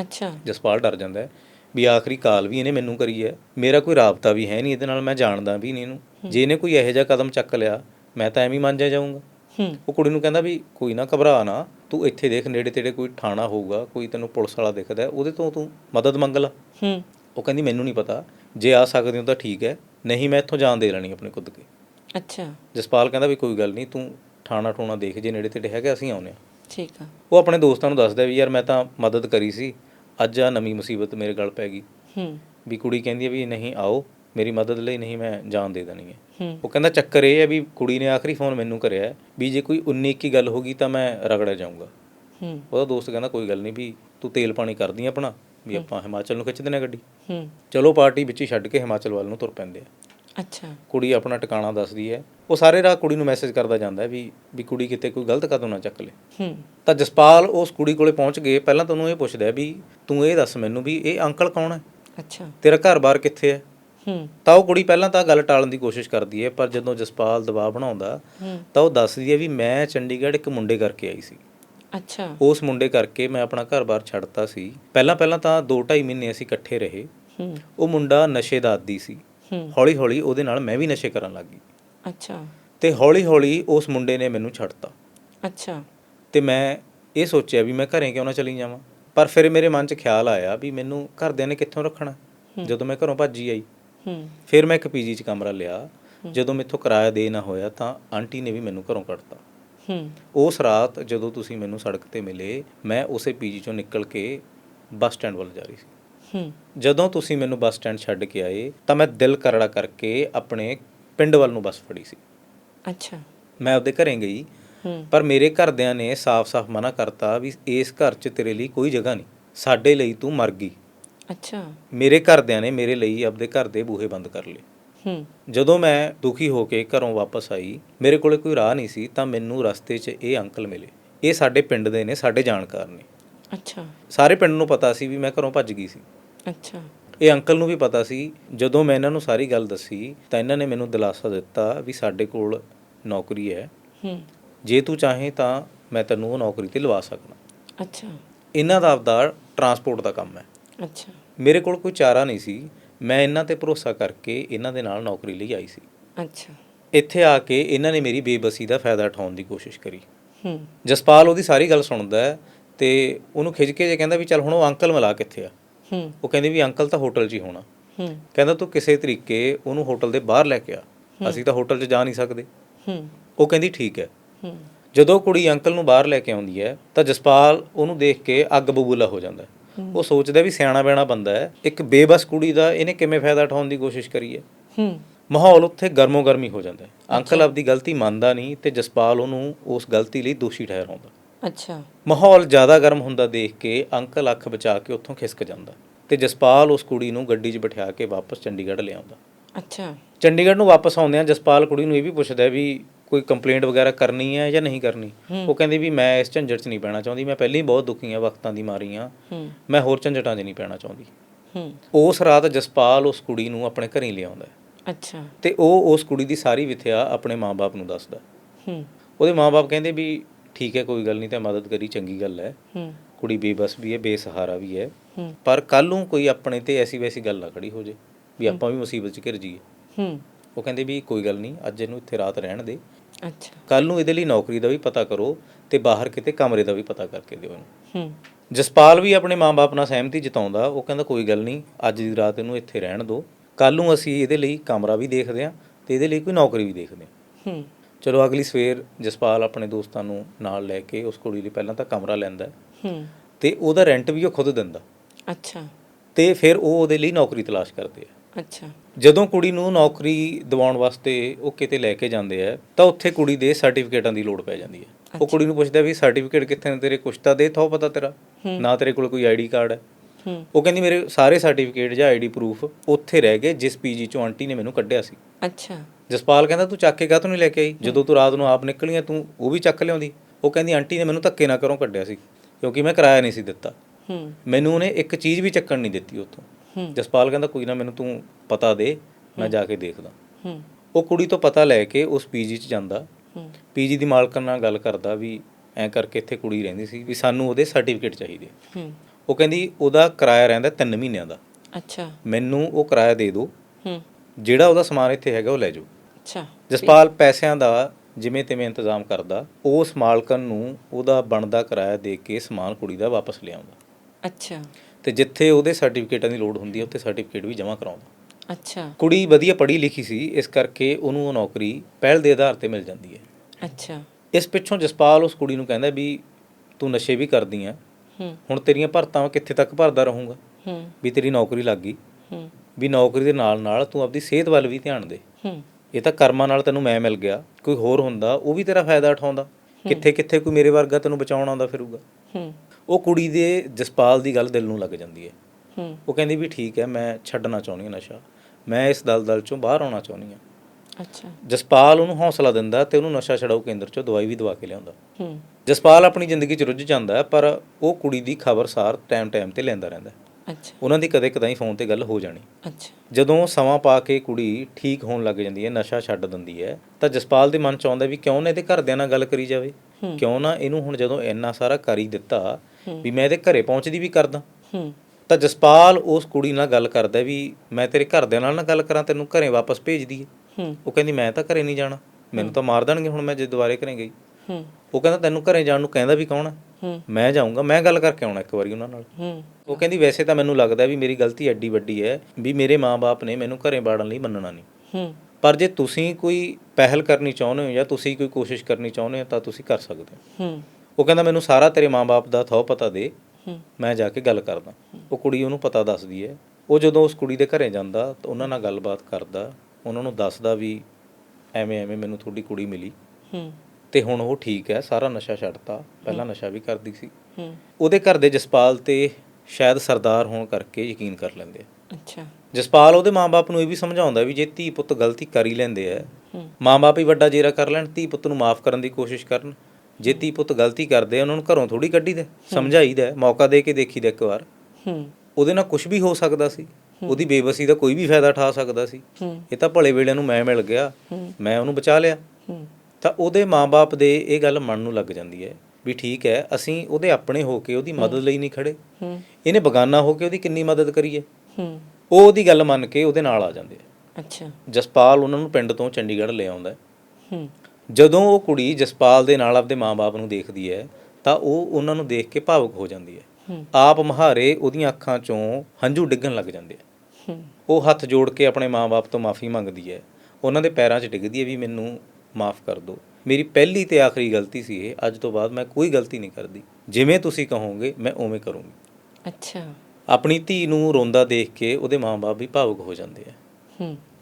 ਅੱਛਾ। ਜਸਪਾਲ ਡਰ ਜਾਂਦਾ ਹੈ ਵੀ ਆਖਰੀ ਕਾਲ ਵੀ ਇਹਨੇ ਮੈਨੂੰ ਕਰੀ ਹੈ। ਮੇਰਾ ਕੋਈ ਰਾਬਤਾ ਵੀ ਹੈ ਨਹੀਂ ਇਹਦੇ ਨਾਲ ਮੈਂ ਜਾਣਦਾ ਵੀ ਨਹੀਂ ਇਹਨੂੰ। ਜੇ ਇਹਨੇ ਕੋਈ ਇਹੋ ਜਿਹਾ ਕਦਮ ਚੱਕ ਲਿਆ ਮੈਂ ਤਾਂ ਐਵੇਂ ਹੀ ਮੰਨ ਜਾ ਜਾਊਂਗਾ। ਉਹ ਕੁੜੀ ਨੂੰ ਕਹਿੰਦਾ ਵੀ ਕੋਈ ਨਾ ਘਬਰਾ ਨਾ ਤੂੰ ਇੱਥੇ ਦੇਖ ਨੇੜੇ ਤੇੜੇ ਕੋਈ ਥਾਣਾ ਹੋਊਗਾ ਕੋਈ ਤੈਨੂੰ ਪੁਲਿਸ ਵਾਲਾ ਦਿਖਦਾ ਉਹਦੇ ਤੋਂ ਤੂੰ ਮਦਦ ਮੰਗ ਲਾ। ਹੂੰ। ਉਹ ਕਹਿੰਦੀ ਮੈਨੂੰ ਨਹੀਂ ਪਤਾ ਜੇ ਆ ਸਕਦੇ ਹੋ ਤਾਂ ਠੀਕ ਹੈ ਨਹੀਂ ਮੈਂ ਇੱਥੋਂ ਜਾਣ ਦੇ ਲੈਣੀ ਆਪਣੇ ਖੁਦ ਕੇ। ਅੱਛਾ। ਜਸਪਾਲ ਕਹਿੰਦਾ ਵੀ ਕੋਈ ਗੱਲ ਨਹੀਂ ਤੂੰ ਥਾਣਾ ਠੋਣਾ ਦੇਖ ਜੇ ਨੇੜੇ ਤੇੜੇ ਹੈਗਾ ਅਸੀਂ ਆਉਨੇ ਆ ਠੀਕ ਆ। ਉਹ ਆਪਣੇ ਦੋਸਤਾਂ ਨੂੰ ਦੱਸਦਾ ਵੀ ਯਾਰ ਮੈਂ ਤਾਂ ਮਦਦ ਕਰੀ ਸੀ ਅੱਜ ਆ ਨਵੀਂ ਮੁਸੀਬਤ ਮੇਰੇ ਗਲ ਪੈ ਗਈ। ਹੂੰ। ਵੀ ਕੁੜੀ ਕਹਿੰਦੀ ਹੈ ਵੀ ਨਹੀਂ ਆਓ ਮੇਰੀ ਮਦਦ ਲਈ ਨਹੀਂ ਮੈਂ ਜਾਨ ਦੇ ਦੇਣੀ ਹੈ। ਉਹ ਕਹਿੰਦਾ ਚੱਕਰ ਇਹ ਹੈ ਵੀ ਕੁੜੀ ਨੇ ਆਖਰੀ ਫੋਨ ਮੈਨੂੰ ਕਰਿਆ ਵੀ ਜੇ ਕੋਈ 19 ਕੀ ਗੱਲ ਹੋ ਗਈ ਤਾਂ ਮੈਂ ਰਗੜਿਆ ਜਾਊਂਗਾ। ਉਹਦਾ ਦੋਸਤ ਕਹਿੰਦਾ ਕੋਈ ਗੱਲ ਨਹੀਂ ਵੀ ਤੂੰ ਤੇਲ ਪਾਣੀ ਕਰਦੀ ਆਪਣਾ ਵੀ ਆਪਾਂ ਹਿਮਾਚਲ ਨੂੰ ਖਿੱਚ ਦਿੰਦੇ ਹਾਂ ਗੱਡੀ। ਚਲੋ ਪਾਰਟੀ ਵਿੱਚ ਹੀ ਛੱਡ ਕੇ ਹਿਮਾਚਲ ਵੱਲ ਨੂੰ ਤੁਰ ਪੈਂਦੇ ਆ। ਅੱਛਾ। ਕੁੜੀ ਆਪਣਾ ਟਿਕਾਣਾ ਦੱਸਦੀ ਹੈ। ਉਹ ਸਾਰੇ ਰਾਹ ਕੁੜੀ ਨੂੰ ਮੈਸੇਜ ਕਰਦਾ ਜਾਂਦਾ ਵੀ ਵੀ ਕੁੜੀ ਕਿਤੇ ਕੋਈ ਗਲਤ ਕਦਮ ਨਾ ਚੱਕ ਲੇ। ਹੂੰ। ਤਾਂ ਜਸਪਾਲ ਉਸ ਕੁੜੀ ਕੋਲੇ ਪਹੁੰਚ ਗਏ। ਪਹਿਲਾਂ ਤੁਹਾਨੂੰ ਇਹ ਪੁੱਛਦਾ ਵੀ ਤੂੰ ਇਹ ਦੱਸ ਮੈਨੂੰ ਵੀ ਇਹ ਅੰਕਲ ਕੌਣ ਹੈ? ਅੱਛਾ। ਤੇਰਾ ਘਰ-ਬਾਰ ਕਿੱਥੇ ਹੂੰ? ਤਾਂ ਉਹ ਕੁੜੀ ਪਹਿਲਾਂ ਤਾਂ ਗੱਲ ਟਾਲਣ ਦੀ ਕੋਸ਼ਿਸ਼ ਕਰਦੀ ਹੈ ਪਰ ਜਦੋਂ ਜਸਪਾਲ ਦਬਾਅ ਬਣਾਉਂਦਾ ਤਾਂ ਉਹ ਦੱਸਦੀ ਹੈ ਵੀ ਮੈਂ ਚੰਡੀਗੜ੍ਹ ਇੱਕ ਮੁੰਡੇ ਕਰਕੇ ਆਈ ਸੀ। ਅੱਛਾ। ਉਸ ਮੁੰਡੇ ਕਰਕੇ ਮੈਂ ਆਪਣਾ ਘਰ-ਬਾਰ ਛੱਡਤਾ ਸੀ। ਪਹਿਲਾਂ ਪਹਿਲਾਂ ਤਾਂ 2.5 ਮਹੀਨੇ ਅਸੀਂ ਇਕੱਠੇ ਰਹੇ। ਉਹ ਮੁੰਡਾ ਨਸ਼ੇ ਦਾ ਆਦੀ ਸੀ। ਹੌਲੀ-ਹੌਲੀ ਉਹਦੇ ਨਾਲ ਮੈਂ ਵੀ ਨਸ਼ੇ ਕਰਨ ਲੱਗ ਗਈ। ਅੱਛਾ। ਤੇ ਹੌਲੀ-ਹੌਲੀ ਉਸ ਮੁੰਡੇ ਨੇ ਮੈਨੂੰ ਛੱਡਤਾ। ਅੱਛਾ। ਤੇ ਮੈਂ ਇਹ ਸੋਚਿਆ ਵੀ ਮੈਂ ਘਰੇ ਕਿਉਂ ਨਾ ਚਲੀ ਜਾਵਾਂ? ਪਰ ਫਿਰ ਮੇਰੇ ਮਨ 'ਚ ਖਿਆਲ ਆਇਆ ਵੀ ਮੈਨੂੰ ਘਰਦਿਆਂ ਨੇ ਕਿੱਥੋਂ ਰੱਖਣਾ? ਜਦੋਂ ਮੈਂ ਘਰੋਂ ਭੱਜੀ ਆਈ। ਫਿਰ ਮੈਂ ਇੱਕ ਪੀਜੀ 'ਚ ਕਮਰਾ ਲਿਆ। ਜਦੋਂ ਮੈਥੋਂ ਕਿਰਾਇਆ ਦੇ ਨਾ ਹੋਇਆ ਤਾਂ ਆਂਟੀ ਨੇ ਵੀ ਮੈਨੂੰ ਘਰੋਂ ਕੱਢਤਾ। ਹੂੰ ਉਸ ਰਾਤ ਜਦੋਂ ਤੁਸੀਂ ਮੈਨੂੰ ਸੜਕ ਤੇ ਮਿਲੇ ਮੈਂ ਉਸੇ ਪੀਜੀ 'ਚੋਂ ਨਿਕਲ ਕੇ ਬੱਸ ਸਟੈਂਡ ਵੱਲ ਜਾ ਰਹੀ ਸੀ। ਹੂੰ ਜਦੋਂ ਤੁਸੀਂ ਮੈਨੂੰ ਬੱਸ ਸਟੈਂਡ ਛੱਡ ਕੇ ਆਏ ਤਾਂ ਮੈਂ ਦਿਲ ਕਰੜਾ ਕਰਕੇ ਆਪਣੇ ਪਿੰਡ ਵੱਲ ਨੂੰ ਬੱਸ ਫੜੀ ਸੀ। ਅੱਛਾ। ਮੈਂ ਆਪਦੇ ਘਰੇ ਗਈ। ਪਰ ਮੇਰੇ ਘਰਦਿਆਂ ਨੇ ਸਾਫ਼-ਸਾਫ਼ ਮਨਾ ਕਰਤਾ ਵੀ ਇਸ ਘਰ 'ਚ ਤੇਰੇ ਲਈ ਕੋਈ ਜਗ੍ਹਾ ਨਹੀਂ। ਸਾਡੇ ਲਈ ਤੂੰ ਮਰ ਗਈ। ਅੱਛਾ। ਮੇਰੇ ਘਰਦਿਆਂ ਨੇ ਮੇਰੇ ਲਈ ਆਪਦੇ ਘਰ ਦੇ ਬੂਹੇ ਬੰਦ ਕਰ ਲਏ। ਹੂੰ। ਜਦੋਂ ਮੈਂ ਦੁਖੀ ਹੋ ਕੇ ਘਰੋਂ ਵਾਪਸ ਆਈ ਮੇਰੇ ਕੋਲੇ ਕੋਈ ਰਾਹ ਨਹੀਂ ਸੀ ਤਾਂ ਮੈਨੂੰ ਰਸਤੇ 'ਚ ਇਹ ਅੰਕਲ ਮਿਲੇ। ਇਹ ਸਾਡੇ ਪਿੰਡ ਦੇ ਨੇ ਸਾਡੇ ਜਾਣਕਾਰ ਨੇ। ਅੱਛਾ। ਸਾਰੇ ਪਿੰਡ ਨੂੰ ਪਤਾ ਸੀ ਵੀ ਮੈਂ ਘਰੋਂ ਭੱਜ ਗਈ ਸੀ। ਅੱਛਾ। ਇਹ ਅੰਕਲ ਨੂੰ ਵੀ ਪਤਾ ਸੀ। ਜਦੋਂ ਮੈਂ ਇਹਨਾਂ ਨੂੰ ਸਾਰੀ ਗੱਲ ਦੱਸੀ ਤਾਂ ਇਹਨਾਂ ਨੇ ਮੈਨੂੰ ਦਿਲਾਸਾ ਦਿੱਤਾ ਵੀ ਸਾਡੇ ਕੋਲ ਨੌਕਰੀ ਹੈ। ਹੂੰ। ਜੇ ਤੂੰ ਚਾਹੇ ਤਾਂ ਮੈਂ ਤੈਨੂੰ ਉਹ ਨੌਕਰੀ ਤੇ ਲਵਾ ਸਕਦਾ। ਅੱਛਾ। ਇਹਨਾਂ ਦਾ ਆਪਦਾ ਟਰਾਂਸਪੋਰਟ ਦਾ ਕੰਮ ਹੈ। ਅੱਛਾ। ਮੇਰੇ ਕੋਲ ਕੋਈ ਚਾਰਾ ਨਹੀਂ ਸੀ। ਮੈਂ ਇਹਨਾਂ ਤੇ ਭਰੋਸਾ ਕਰਕੇ ਇਹਨਾਂ ਦੇ ਨਾਲ ਨੌਕਰੀ ਲਈ ਆਈ ਸੀ। ਅੱਛਾ। ਇੱਥੇ ਆ ਕੇ ਇਹਨਾਂ ਨੇ ਮੇਰੀ ਬੇਬਸੀ ਦਾ ਫਾਇਦਾ ਉਠਾਉਣ ਦੀ ਕੋਸ਼ਿਸ਼ ਕਰੀ। ਹੂੰ। ਜਸਪਾਲ ਉਹਦੀ ਸਾਰੀ ਗੱਲ ਸੁਣਦਾ ਹੈ ਤੇ ਉਹਨੂੰ ਖਿੱਚ ਕੇ ਜੇ ਕਹਿੰਦਾ ਵੀ ਚੱਲ ਹੁਣ ਉਹ ਅੰਕਲ ਮਿਲਾ ਕਿੱਥੇ ਆ। ਹੂੰ। ਉਹ ਕਹਿੰਦੀ ਵੀ ਅੰਕਲ ਤਾਂ ਹੋਟਲ 'ਚ ਹੀ ਹੋਣਾ। ਹੂੰ। ਕਹਿੰਦਾ ਤੂੰ ਕਿਸੇ ਤਰੀਕੇ ਉਹਨੂੰ ਹੋਟਲ ਦੇ ਬਾਹਰ ਲੈ ਕੇ ਆ। ਅਸੀਂ ਤਾਂ ਹੋਟਲ 'ਚ ਜਾ ਨਹੀਂ ਸਕਦੇ। ਹੂੰ। ਉਹ ਕਹਿੰਦੀ ਠੀਕ ਹੈ। ਹੂੰ। ਜਦੋਂ ਕੁੜੀ ਅੰਕਲ ਨੂੰ ਬਾਹਰ ਲੈ ਕੇ ਆਉਂਦੀ ਹੈ ਤਾਂ ਜਸਪਾਲ ਉਹਨੂੰ ਦੇਖ ਕੇ ਅੱਗ ਬਬੂਲਾ ਹੋ ਜਾਂਦਾ। ਉਹ ਸੋਚਦਾ ਵੀ ਸਿਆਣਾ ਬੈਣਾ ਬੰਦਾ ਹੈ। ਇੱਕ ਬੇਬਸ ਕੁੜੀ ਦਾ ਇਹਨੇ ਕਿਵੇਂ ਫਾਇਦਾ ਉਠਾਉਣ ਦੀ ਕੋਸ਼ਿਸ਼ ਕਰੀ ਹੈ? ਹੂੰ। ਮਾਹੌਲ ਉੱਥੇ ਗਰਮੋ ਗਰਮੀ ਹੋ ਜਾਂਦਾ ਹੈ। ਅੰਕਲ ਆਪਦੀ ਗਲਤੀ ਮੰਨਦਾ ਨਹੀਂ ਤੇ ਜਸਪਾਲ ਉਹਨੂੰ ਉਸ ਗਲਤੀ ਲਈ ਦੋਸ਼ੀ ਠਹਿਰਾਉਂਦਾ ਅੱਛਾ। ਮਾਹੌਲ ਜ਼ਿਆਦਾ ਗਰਮ ਹੁੰਦਾ ਦੇਖ ਕੇ ਅੰਕਲ ਅੱਖ ਬਚਾ ਕੇ ਉੱਥੋਂ ਖਿਸਕ ਜਾਂਦਾ ਤੇ ਜਸਪਾਲ ਉਸ ਕੁੜੀ ਨੂੰ ਗੱਡੀ 'ਚ ਬਿਠਾ ਕੇ ਵਾਪਸ ਚੰਡੀਗੜ੍ਹ ਲਿਆਉਂਦਾ ਅੱਛਾ। ਚੰਡੀਗੜ੍ਹ ਨੂੰ ਵਾਪਸ ਆਉਂਦਿਆਂ ਜਸਪਾਲ ਕੁੜੀ ਨੂੰ ਇਹ ਵੀ ਪੁੱਛਦਾ ਵੀ ਕੋਈ ਕੰਪਲੇਂਟ ਵਗੈਰਾ ਕਰਨੀ ਹੈ ਜਾਂ ਨਹੀਂ ਕਰਨੀ ਉਹ ਕਹਿੰਦੀ ਵੀ ਮੈਂ ਇਸ ਝੰਜਟ 'ਚ ਨਹੀਂ ਪੈਣਾ ਚਾਹੁੰਦੀ ਮੈਂ ਪਹਿਲਾਂ ਹੀ ਬਹੁਤ ਦੁਖੀ ਹਾਂ ਵਕਤਾਂ ਦੀ ਮਾਰੀ ਹੂੰ। ਮੈਂ ਹੋਰ ਝੰਜਟਾਂ 'ਚ ਨਹੀਂ ਪੈਣਾ ਚਾਹੁੰਦੀ। ਉਸ ਰਾਤ ਜਸਪਾਲ ਉਸ ਕੁੜੀ ਨੂੰ ਆਪਣੇ ਘਰੇ ਲਿਆਉਂਦਾ। ਅੱਛਾ। ਤੇ ਉਹ ਉਸ ਕੁੜੀ ਦੀ ਸਾਰੀ ਵਿਥਿਆ ਆਪਣੇ ਮਾਪੇ ਨੂੰ ਦੱਸਦਾ। ਹੂੰ। ਉਹਦੇ ਮਾਪੇ ਕਹਿੰਦੇ ਵੀ ਠੀਕ ਹੈ ਕੋਈ ਗੱਲ ਨਹੀਂ ਤੇ ਮਦਦ ਕਰੀ ਚੰਗੀ ਗੱਲ ਹੈ। ਹੂੰ। ਕੁੜੀ ਬੇਬਸ ਵੀ ਹੈ ਬੇਸਹਾਰਾ ਵੀ ਹੈ। ਹੂੰ। ਪਰ ਕੱਲ ਨੂੰ ਕੋਈ ਆਪਣੇ ਤੇ ਐਸੀ ਵੈਸੀ ਗੱਲ ਨਾ ਖੜੀ ਹੋ ਜੇ ਵੀ ਆਪਾਂ ਵੀ ਮੁਸੀਬਤ 'ਚ ਘਿਰ ਜਾਈਏ। ਹੂੰ। ਉਹ ਕਹਿੰਦੇ ਵੀ ਕੋਈ ਗੱਲ ਨਹੀਂ ਅੱਜ ਇਹਨੂੰ ਇੱਥੇ ਰਾਤ ਰਹਿਣ ਦੇ। ਅੱਛਾ। ਕੱਲ ਨੂੰ ਇਹਦੇ ਲਈ ਨੌਕਰੀ ਦਾ ਵੀ ਪਤਾ ਕਰੋ ਤੇ ਬਾਹਰ ਕਿਤੇ ਕਮਰੇ ਦਾ ਵੀ ਪਤਾ ਕਰਕੇ ਦਿਓ ਇਹਨੂੰ। ਹੂੰ। ਜਸਪਾਲ ਵੀ ਆਪਣੇ ਮਾਂ-ਬਾਪ ਨਾਲ ਸਹਿਮਤੀ ਜਤਾਉਂਦਾ ਉਹ ਕਹਿੰਦਾ ਕੋਈ ਗੱਲ ਨਹੀਂ ਅੱਜ ਦੀ ਰਾਤ ਇਹਨੂੰ ਇੱਥੇ ਰਹਿਣ ਦਿਓ। ਕੱਲ ਨੂੰ ਅਸੀਂ ਇਹਦੇ ਲਈ ਕਮਰਾ ਵੀ ਦੇਖਦੇ ਹਾਂ ਤੇ ਇਹਦੇ ਲਈ ਕੋਈ ਨੌਕਰੀ ਵੀ ਦੇਖਦੇ ਹਾਂ। ਹੂੰ। ਚਲੋ ਅਗਲੀ ਸਵੇਰ ਜਸਪਾਲ ਆਪਣੇ ਦੋਸਤਾਂ ਨੂੰ ਨਾਲ ਲੈ ਕੇ ਉਸ ਕੁੜੀ ਲਈ ਪਹਿਲਾਂ ਤਾਂ ਕਮਰਾ ਲੈਂਦਾ ਹੈ ਹੂੰ। ਤੇ ਉਹਦਾ ਰੈਂਟ ਵੀ ਉਹ ਖੁਦ ਦਿੰਦਾ। ਅੱਛਾ। ਤੇ ਫਿਰ ਉਹ ਉਹਦੇ ਲਈ ਨੌਕਰੀ ਤਲਾਸ਼ ਕਰਦੇ ਆ। ਅੱਛਾ। ਜਦੋਂ ਕੁੜੀ ਨੂੰ ਨੌਕਰੀ ਦਿਵਾਉਣ ਵਾਸਤੇ ਉਹ ਕਿਤੇ ਲੈ ਕੇ ਜਾਂਦੇ ਆ ਤਾਂ ਉੱਥੇ ਕੁੜੀ ਦੇ ਸਰਟੀਫਿਕੇਟਾਂ ਦੀ ਲੋੜ ਪੈ ਜਾਂਦੀ ਹੈ। ਉਹ ਕੁੜੀ ਨੂੰ ਪੁੱਛਦਾ ਵੀ ਸਰਟੀਫਿਕੇਟ ਕਿੱਥੇ ਨੇ ਤੇਰੇ? ਕੁਛ ਤਾਂ ਦੇ ਥੋ ਪਤਾ ਤੇਰਾ। ਨਾ ਤੇਰੇ ਕੋਲ ਕੋਈ ਆਈਡੀ ਕਾਰਡ ਹੈ। ਉਹ ਕਹਿੰਦੀ ਮੇਰੇ ਸਾਰੇ ਸਰਟੀਫਿਕੇਟ ਜਾਂ ਆਈਡੀ ਪ੍ਰੂਫ ਉੱਥੇ ਰਹਿ ਗਏ ਜਿਸ ਪੀਜੀ ਚੋਂ ਆਂਟੀ ਨੇ ਮੈਨੂੰ ਕੱਢਿਆ ਸੀ। ਅੱਛਾ। ਜਸਪਾਲ ਕਹਿੰਦਾ ਤੂੰ ਚੱਕ ਕੇ ਕਾਹਤੋਂ ਨਹੀਂ ਲੈ ਕੇ ਆਈ? ਜਦੋਂ ਤੂੰ ਰਾਤ ਨੂੰ ਆਪ ਨਿਕਲੀਆਂ ਤੂੰ ਉਹ ਵੀ ਚੱਕ ਲਿਆਉਂਦੀ। ਉਹ ਕਹਿੰਦੀ ਆਂਟੀ ਨੇ ਮੈਨੂੰ ਧੱਕੇ ਨਾ ਕਰੋ ਕੱਢਿਆ ਸੀ ਕਿਉਂਕਿ ਮੈਂ ਕਿਰਾਇਆ ਨਹੀਂ ਸੀ ਦਿੱਤਾ। ਹੂੰ। ਮੈਨੂੰ ਉਹਨੇ ਇੱਕ ਚੀਜ਼ ਵੀ ਚੱਕਣ ਨਹੀਂ ਦਿੱਤੀ ਉੱਥੋਂ। ਜਸਪਾਲ ਕਹਿੰਦਾ ਕੋਈ ਨਾ ਮੈਨੂੰ ਤੂੰ ਪਤਾ ਦੇ ਮੈਂ ਜਾ ਕੇ ਦੇਖਦਾ। ਉਹ ਕੁੜੀ ਤੋਂ ਪਤਾ ਲੈ ਕੇ ਉਸ ਪੀਜੀ 'ਚ ਜਾਂਦਾ। ਪੀਜੀ ਦੀ ਮਾਲਕਣ ਨਾਲ ਗੱਲ ਕਰਦਾ ਵੀ ਐਂ ਕਰਕੇ ਇੱਥੇ ਕੁੜੀ ਰਹਿੰਦੀ ਸੀ ਵੀ ਸਾਨੂੰ ਉਹਦੇ ਸਰਟੀਫਿਕੇਟ ਚਾਹੀਦੇ ਉਹ ਕਹਿੰਦੀ ਉਹਦਾ ਕਿਰਾਇਆ ਰਹਿੰਦਾ 3 ਮਹੀਨਿਆਂ ਦਾ। ਅੱਛਾ। ਮੈਨੂੰ ਉਹ ਕਿਰਾਇਆ ਦੇ ਦਿਓ। ਜਿਹੜਾ ਉਹਦਾ ਸਮਾਨ ਇੱਥੇ ਹੈਗਾ ਉਹ ਲੈ ਜਾਓ। ਅੱਛਾ। ਜਸਪਾਲ ਪੈਸਿਆਂ ਦਾ ਜਿਵੇਂ ਤਿਵੇਂ ਇੰਤਜ਼ਾਮ ਕਰਦਾ ਉਸ ਮਾਲਕਨ ਨੂੰ ਉਹਦਾ ਬਣਦਾ ਕਿਰਾਇਆ ਦੇ ਕੇ ਸਮਾਨ ਕੁੜੀ ਦਾ ਵਾਪਸ ਲਿਆਉਂਦਾ। ਅੱਛਾ। ਤੇ ਜਿੱਥੇ ਉਹਦੇ ਸਰਟੀਫਿਕੇਟਾਂ ਦੀ ਲੋੜ ਹੁੰਦੀ ਹੈ ਉੱਥੇ ਸਰਟੀਫਿਕੇਟ ਵੀ ਜਮ੍ਹਾਂ ਕਰਾਉਂਦਾ। ਅੱਛਾ। ਕੁੜੀ ਵਧੀਆ ਪੜ੍ਹੀ ਲਿਖੀ ਸੀ ਇਸ ਕਰਕੇ ਉਹਨੂੰ ਉਹ ਨੌਕਰੀ ਪਹਿਲ ਦੇ ਆਧਾਰ ਤੇ ਮਿਲ ਜਾਂਦੀ ਹੈ। ਅੱਛਾ। ਇਸ ਪਿੱਛੋਂ ਜਸਪਾਲ ਉਸ ਕੁੜੀ ਨੂੰ ਕਹਿੰਦਾ ਵੀ ਤੂੰ ਨਸ਼ੇ ਵੀ ਕਰਦੀ ਆ। ਹੂੰ। ਹੁਣ ਤੇਰੀਆਂ ਭਰਤਾਂ ਕਿੱਥੇ ਤੱਕ ਭਰਦਾ ਰਹੂੰਗਾ? ਹੂੰ। ਵੀ ਤੇਰੀ ਨੌਕਰੀ ਲੱਗ ਗਈ। ਹੂੰ। ਵੀ ਨੌਕਰੀ ਦੇ ਨਾਲ ਨਾਲ ਤੂੰ ਆਪਦੀ ਸਿਹਤ ਵੱਲ ਵੀ ਧਿਆਨ ਦੇ। ਹੂੰ। ਇਹ ਤਾਂ ਕਰਮਾਂ ਨਾਲ ਤੈਨੂੰ ਮੈਂ ਮਿਲ ਗਿਆ। ਕੋਈ ਹੋਰ ਹੁੰਦਾ ਉਹ ਵੀ ਤੇਰਾ ਫਾਇਦਾ ਉਠਾਉਂਦਾ। ਕਿੱਥੇ ਕਿੱਥੇ ਕੋਈ ਮੇਰੇ ਵਰਗਾ ਤੈਨੂੰ ਬਚਾਉਣ ਆਉਂਦਾ ਫਿਰੂਗਾ। ਹੂੰ। ਉਹ ਕੁੜੀ ਦੇ ਜਸਪਾਲ ਦੀ ਗੱਲ ਦਿਲ ਨੂੰ ਲੱਗ ਜਾਂਦੀ ਹੈ। ਹੂੰ। ਉਹ ਕਹਿੰਦੀ ਵੀ ਠੀਕ ਹੈ ਮੈਂ ਛੱਡਣਾ ਚਾਹੁੰਦੀ ਹਾਂ ਨਸ਼ਾ। ਮੈਂ ਇਸ ਦਲਦਲ ਚੋਂ ਬਾਹਰ ਆਉਣਾ ਚਾਹੁੰਦੀ ਹਾਂ। ਅੱਛਾ। ਜਸਪਾਲ ਉਹਨੂੰ ਹੌਸਲਾ ਦਿੰਦਾ ਤੇ ਉਹਨੂੰ ਨਸ਼ਾ ਛਡਾਊ ਕੇਂਦਰ ਚੋਂ ਦਵਾਈ ਵੀ ਦਵਾ ਕੇ ਲਿਆਉਂਦਾ। ਹੂੰ। ਜਸਪਾਲ ਆਪਣੀ ਜ਼ਿੰਦਗੀ 'ਚ ਰੁੱਝ ਜਾਂਦਾ ਪਰ ਉਹ ਕੁੜੀ ਦੀ ਖਬਰਸਾਰ ਟਾਈਮ ਟਾਈਮ ਤੇ ਲੈਂਦਾ ਰਹਿੰਦਾ। ਅੱਛਾ। ਉਹਨਾਂ ਦੀ ਕਦੇ ਕਦਾਈ ਫੋਨ ਤੇ ਗੱਲ ਹੋ ਜਾਣੀ। ਅੱਛਾ। ਜਦੋਂ ਸਮਾਂ ਪਾ ਕੇ ਕੁੜੀ ਠੀਕ ਹੋਣ ਲੱਗ ਜਾਂਦੀ ਹੈ ਨਸ਼ਾ ਛੱਡ ਦਿੰਦੀ ਹੈ ਤਾਂ ਜਸਪਾਲ ਦੇ ਮਨ 'ਚ ਆਉਂਦਾ ਵੀ ਕਿਉਂ ਨਾ ਇਹਦੇ ਘਰਦਿਆਂ ਨਾਲ ਗੱਲ ਕਰੀ ਜਾਵੇ। ਕਿਉਂ ਨਾ ਇਹਨੂੰ ਹੁਣ ਜਦੋਂ ਇੰਨਾ ਸਾਰਾ ਕਰ ਦਿੱਤਾ ਵੀ ਮੈਂ ਇਹਦੇ ਘਰੇ ਪਹੁੰਚਦੀ ਵੀ ਕਰਦਾ। ਤਾਂ ਜਸਪਾਲ ਉਸ ਕੁੜੀ ਨਾਲ ਗੱਲ ਕਰਦਾ ਵੀ ਮੈਂ ਤੇਰੇ ਘਰਦਿਆਂ ਨਾਲ ਨਾ ਗੱਲ ਕਰਾਂ, ਤੈਨੂੰ ਘਰੇ ਵਾਪਸ ਭੇਜ ਦਈਏ ਉਹ ਕਹਿੰਦੀ, ਮੈਂ ਤਾਂ ਘਰੇ ਨਹੀਂ ਜਾਣਾ। ਮੈਨੂੰ ਤਾਂ ਮਾਰ ਦੇਣਗੇ ਹੁਣ ਮੈਂ ਜੇ ਦੁਬਾਰੇ ਘਰੇ ਗਈ। ਉਹ ਕਹਿੰਦਾ, ਤੈਨੂੰ ਘਰੇ ਜਾਣ ਨੂੰ ਕਹਿੰਦਾ ਵੀ ਕੌਣ ਹੈ ਮੈਂ ਜਾਊਂਗਾ, ਮੈਂ ਗੱਲ ਕਰਕੇ ਆਉਣਾ ਇੱਕ ਵਾਰੀ ਉਹਨਾਂ ਨਾਲ। ਉਹ ਕਹਿੰਦੀ, ਵੈਸੇ ਤਾਂ ਮੈਨੂੰ ਲੱਗਦਾ ਵੀ ਮੇਰੀ ਗਲਤੀ ਐਡੀ ਵੱਡੀ ਹੈ ਵੀ ਮੇਰੇ ਮਾਪੇ ਨੇ ਮੈਨੂੰ ਘਰੇ ਬਾੜਨ ਲਈ ਮੰਨਣਾ ਨਹੀਂ। ਪਰ ਜੇ ਤੁਸੀਂ ਕੋਈ ਪਹਿਲ ਕਰਨੀ ਚਾਹੁੰਦੇ ਹੋ ਜਾਂ ਤੁਸੀਂ ਕੋਈ ਕੋਸ਼ਿਸ਼ ਕਰਨੀ ਚਾਹੁੰਦੇ ਹੋ ਤਾਂ ਤੁਸੀਂ ਕਰ ਸਕਦੇ ਹੋ। ਉਹ ਕਹਿੰਦਾ ਮੈਨੂੰ ਸਾਰਾ ਤੇਰੇ ਮਾਪੇ ਦਾ ਥੋ ਪਤਾ ਦੇ ਮੈਂ ਜਾ ਕੇ ਗੱਲ ਕਰਦਾ। ਉਹ ਕੁੜੀ ਉਹਨੂੰ ਪਤਾ ਦੱਸਦੀ ਹੈ। ਉਹ ਜਦੋਂ ਉਸ ਕੁੜੀ ਦੇ ਘਰੇ ਜਾਂਦਾ ਤਾਂ ਉਹਨਾਂ ਨਾਲ ਗੱਲਬਾਤ ਕਰਦਾ ਉਹਨਾਂ ਨੂੰ ਦੱਸਦਾ ਵੀ ਐਵੇਂ ਐਵੇਂ ਮੈਨੂੰ ਤੁਹਾਡੀ ਕੁੜੀ ਮਿਲੀ। ਹੂੰ। ਤੇ ਹੁਣ ਉਹ ਠੀਕ ਹੈ ਸਾਰਾ ਨਸ਼ਾ ਛੱਡਤਾ। ਪਹਿਲਾਂ ਨਸ਼ਾ ਵੀ ਕਰਦੀ ਸੀ। ਹੂੰ। ਉਹਦੇ ਘਰ ਦੇ ਜਸਪਾਲ ਤੇ ਸ਼ਾਇਦ ਸਰਦਾਰ ਹੋਣ ਕਰਕੇ ਯਕੀਨ ਕਰ ਲੈਂਦੇ ਆ। ਅੱਛਾ। ਜਸਪਾਲ ਉਹਦੇ ਮਾਪੇ ਨੂੰ ਇਹ ਵੀ ਸਮਝਾਉਂਦਾ ਵੀ ਜੇ ਧੀ ਪੁੱਤ ਗਲਤੀ ਕਰ ਹੀ ਲੈਂਦੇ ਆ ਮਾਪੇ ਹੀ ਵੱਡਾ ਜੇਰਾ ਕਰ ਲੈਣ ਧੀ ਪੁੱਤ ਨੂੰ ਮਾਫ ਕਰਨ ਦੀ ਕੋਸ਼ਿਸ਼ ਕਰਨ। ਜੇ ਧੀ ਪੁੱਤ ਗਲਤੀ ਕਰਦੇ ਆ ਉਹਨਾਂ ਨੂੰ ਘਰੋਂ ਥੋੜੀ ਕੱਢੀਦਾ ਸਮਝਾਈਦਾ ਮੌਕਾ ਦੇ ਕੇ ਦੇਖੀਦਾ ਇੱਕ ਵਾਰ। ਹੂੰ। ਉਹਦੇ ਨਾਲ ਕੁਝ ਵੀ ਹੋ ਸਕਦਾ ਸੀ। ਉਹਦੀ ਬੇਬਸੀ ਦਾ ਕੋਈ ਵੀ ਫਾਇਦਾ ਉਠਾ ਸਕਦਾ ਸੀ। ਇਹ ਤਾਂ ਭਲੇ ਵੇਲੇ ਨੂੰ ਮੈਂ ਮਿਲ ਗਿਆ। ਮੈਂ ਉਹਨੂੰ ਬਚਾ ਲਿਆ। ਤਾਂ ਉਹਦੇ ਮਾਪੇ ਦੇ ਇਹ ਗੱਲ ਮਨ ਨੂੰ ਲੱਗ ਜਾਂਦੀ ਹੈ ਵੀ ਠੀਕ ਹੈ ਅਸੀਂ ਉਹਦੇ ਆਪਣੇ ਹੋ ਕੇ ਉਹਦੀ ਮਦਦ ਲਈ ਨਹੀਂ ਖੜੇ। ਇਹਨੇ ਬਗਾਨਾ ਹੋ ਕੇ ਉਹਦੀ ਕਿੰਨੀ ਮਦਦ ਕਰੀਏ ਹੂੰ। ਉਹ ਉਹਦੀ ਗੱਲ ਮੰਨ ਕੇ ਉਹਦੇ ਨਾਲ ਆ ਜਾਂਦੇ ਆ ਅੱਛਾ। ਜਸਪਾਲ ਉਹਨਾਂ ਨੂੰ ਪਿੰਡ ਤੋਂ ਚੰਡੀਗੜ੍ਹ ਲੈ ਆਉਂਦਾ ਹੈ। ਜਦੋਂ ਉਹ ਕੁੜੀ ਜਸਪਾਲ ਦੇ ਨਾਲ ਆਪਦੇ ਮਾਪੇ ਨੂੰ ਦੇਖਦੀ ਹੈ ਤਾਂ ਉਹ ਉਹਨਾਂ ਨੂੰ ਦੇਖ ਕੇ ਭਾਵੁਕ ਹੋ ਜਾਂਦੀ ਹੈ। ਆਪ ਮਹਾਰੇ ਉਹਦੀਆਂ ਅੱਖਾਂ ਚੋਂ ਹੰਝੂ ਡਿੱਗਣ ਲੱਗ ਜਾਂਦੇ ਆ। ਉਹ ਹੱਥ ਜੋੜ ਕੇ ਆਪਣੇ ਮਾਪੇ ਤੋਂ ਮਾਫੀ ਮੰਗਦੀ ਹੈ। ਉਹਨਾਂ ਦੇ ਪੈਰਾਂ 'ਚ ਡਿੱਗਦੀ ਹੈ ਵੀ ਮੈਨੂੰ ਮਾਫ ਕਰ ਦਿਓ। ਮੇਰੀ ਪਹਿਲੀ ਤੇ ਆਖਰੀ ਗਲਤੀ ਸੀ ਇਹ। ਅੱਜ ਤੋਂ ਬਾਅਦ ਮੈਂ ਕੋਈ ਗਲਤੀ ਨਹੀਂ ਕਰਦੀ। ਜਿਵੇਂ ਤੁਸੀਂ ਕਹੋਗੇ ਮੈਂ ਉਵੇਂ ਕਰੂੰਗੀ। ਅੱਛਾ। ਆਪਣੀ ਧੀ ਨੂੰ ਰੋਂਦਾ ਦੇਖ ਕੇ ਉਹਦੇ ਮਾਪੇ ਵੀ ਭਾਵੁਕ ਹੋ ਜਾਂਦੇ ਆ।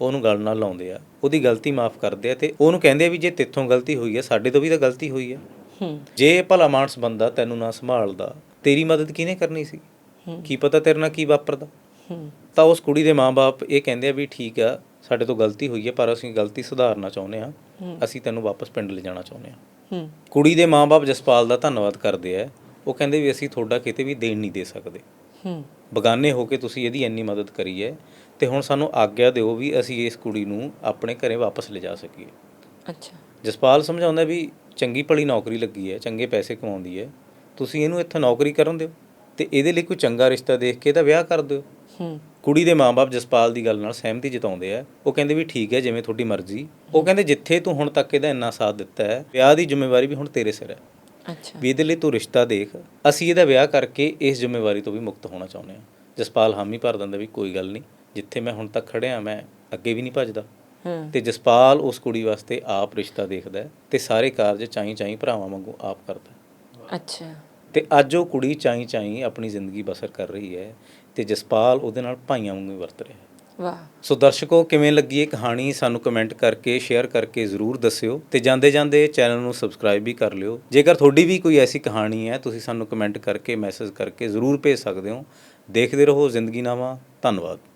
ਉਹਨੂੰ ਗੱਲ ਨਾਲ ਲਾਉਂਦੇ ਆ ਉਹਦੀ ਗਲਤੀ ਮਾਫ ਕਰਦੇ ਆ ਤੇ ਉਹਨੂੰ ਕਹਿੰਦੇ ਆ ਵੀ ਜੇ ਤੇਥੋਂ ਗਲਤੀ ਹੋਈ ਹੈ ਸਾਡੇ ਤੋਂ ਵੀ ਤਾਂ ਗਲਤੀ ਹੋਈ ਹੂੰ। ਜੇ ਭਲਾ ਮਾਨਸ ਬੰਦਾ ਤੈਨੂੰ ਨਾ ਸੰਭਾਲਦਾ ਤੇਰੀ ਮਦਦ ਕਿਹਨੇ ਕਰਨੀ ਸੀ? ਹੂੰ। ਕੀ ਪਤਾ ਤੇਰੇ ਨਾਲ ਕੀ ਵਾਪਰਦਾ? ਹੂੰ। ਤਾਂ ਉਸ ਕੁੜੀ ਦੇ ਮਾਪੇ ਇਹ ਕਹਿੰਦੇ ਆ ਵੀ ਠੀਕ ਆ ਸਾਡੇ ਤੋਂ ਗਲਤੀ ਹੋਈ ਹੈ ਪਰ ਅਸੀਂ ਗਲਤੀ ਸੁਧਾਰਨਾ ਚਾਹੁੰਦੇ ਹੂੰ। ਅਸੀਂ ਤੈਨੂੰ ਵਾਪਸ ਪਿੰਡ ਲਿਜਾਣਾ ਚਾਹੁੰਦੇ ਹਾਂ ਹੂੰ। ਕੁੜੀ ਦੇ ਮਾਪੇ ਜਸਪਾਲ ਦਾ ਧੰਨਵਾਦ ਕਰਦੇ ਆ। ਉਹ ਕਹਿੰਦੇ ਵੀ ਅਸੀਂ ਤੁਹਾਡਾ ਕਿਤੇ ਵੀ ਦੇਣ ਨਹੀਂ ਦੇ ਸਕਦੇ। ਹੂੰ ਬਗਾਨੇ ਹੋ ਕੇ ਤੁਸੀਂ ਇਹਦੀ ਇੰਨੀ ਮਦਦ ਕਰੀ ਹੈ ਤੇ ਹੁਣ ਸਾਨੂੰ ਆਗਿਆ ਦਿਓ ਵੀ ਅਸੀਂ ਇਸ ਕੁੜੀ ਨੂੰ ਆਪਣੇ ਘਰੇ ਵਾਪਸ ਲਿਜਾ ਸਕੀਏ। ਅੱਛਾ। ਜਸਪਾਲ ਸਮਝਾਉਂਦਾ ਵੀ ਚੰਗੀ ਭਲੀ ਨੌਕਰੀ ਲੱਗੀ ਹੈ ਚੰਗੇ ਪੈਸੇ ਕਮਾਉਂਦੀ ਹੈ। ਤੁਸੀਂ ਇਹਨੂੰ ਇੱਥੇ ਨੌਕਰੀ ਕਰਨ ਦਿਓ ਤੇ ਇਹਦੇ ਲਈ ਕੋਈ ਚੰਗਾ ਰਿਸ਼ਤਾ ਦੇਖ ਕੇ ਇਹਦਾ ਵਿਆਹ ਕਰ ਦਿਓ। ਹੂੰ। ਕੁੜੀ ਦੇ ਮਾਪੇ ਜਸਪਾਲ ਦੀ ਗੱਲ ਨਾਲ ਸਹਿਮਤੀ ਜਤਾਉਂਦੇ ਆ। ਉਹ ਕਹਿੰਦੇ ਵੀ ਠੀਕ ਹੈ ਜਿਵੇਂ ਤੁਹਾਡੀ ਮਰਜ਼ੀ। ਉਹ ਕਹਿੰਦੇ ਜਿੱਥੇ ਤੂੰ ਹੁਣ ਤੱਕ ਇਹਦਾ ਇੰਨਾ ਸਾਥ ਦਿੱਤਾ ਹੈ ਵਿਆਹ ਦੀ ਜ਼ਿੰਮੇਵਾਰੀ ਵੀ ਹੁਣ ਤੇਰੇ ਸਿਰ ਹੈ। ਵੀ ਇਹਦੇ ਲਈ ਤੂੰ ਰਿਸ਼ਤਾ ਦੇਖ। ਅਸੀਂ ਇਹਦਾ ਵਿਆਹ ਕਰਕੇ ਇਸ ਜ਼ਿੰਮੇਵਾਰੀ ਤੋਂ ਵੀ ਮੁਕਤ ਹੋਣਾ ਚਾਹੁੰਦੇ ਹਾਂ। ਜਸਪਾਲ ਹਾਮੀ ਭਰ ਦਿੰਦਾ ਵੀ ਕੋਈ ਗੱਲ ਨਹੀਂ ਜਿੱਥੇ ਮੈਂ ਹੁਣ ਤੱਕ ਖੜਿਆ ਮੈਂ ਅੱਗੇ ਵੀ ਨਹੀਂ ਭੱਜਦਾ। ਤੇ ਜਸਪਾਲ ਉਸ ਕੁੜੀ ਵਾਸਤੇ ਆਪ ਰਿਸ਼ਤਾ ਦੇਖਦਾ ਤੇ ਸਾਰੇ ਕਾਰਜ ਚਾਈ ਚਾਈ ਭਰਾਵਾਂ ਵਾਂਗੂ ਆਪ ਕਰਦਾ। ਅੱਛਾ। ਤੇ ਅੱਜ ਉਹ ਕੁੜੀ ਚਾਈ ਚਾਈ ਆਪਣੀ ਜ਼ਿੰਦਗੀ ਬਸਰ ਕਰ ਰਹੀ ਹੈ ਤੇ ਜਸਪਾਲ ਉਹਦੇ ਨਾਲ ਭਾਈਆਂ ਵਾਂਗੂ ਵਰਤ ਰਿਹਾ ਹੈ। ਵਾਹ। ਸੋ ਦਰਸ਼ਕੋ, ਕਿਵੇਂ ਲੱਗੀ ਇਹ ਕਹਾਣੀ? ਸਾਨੂੰ ਕਮੈਂਟ ਕਰਕੇ ਸ਼ੇਅਰ ਕਰਕੇ ਜ਼ਰੂਰ ਦੱਸਿਓ ਤੇ ਜਾਂਦੇ ਜਾਂਦੇ ਚੈਨਲ ਨੂੰ ਸਬਸਕ੍ਰਾਈਬ ਵੀ ਕਰ ਲਿਓ। ਜੇਕਰ ਤੁਹਾਡੀ ਵੀ ਕੋਈ ਐਸੀ ਕਹਾਣੀ ਹੈ, ਤੁਸੀਂ ਸਾਨੂੰ ਕਮੈਂਟ ਕਰਕੇ ਮੈਸੇਜ ਕਰਕੇ ਜ਼ਰੂਰ ਭੇਜ ਸਕਦੇ ਹੋ। ਦੇਖਦੇ ਰਹੋ ਜ਼ਿੰਦਗੀ ਨਾਮਾ ਧੰਨਵਾਦ।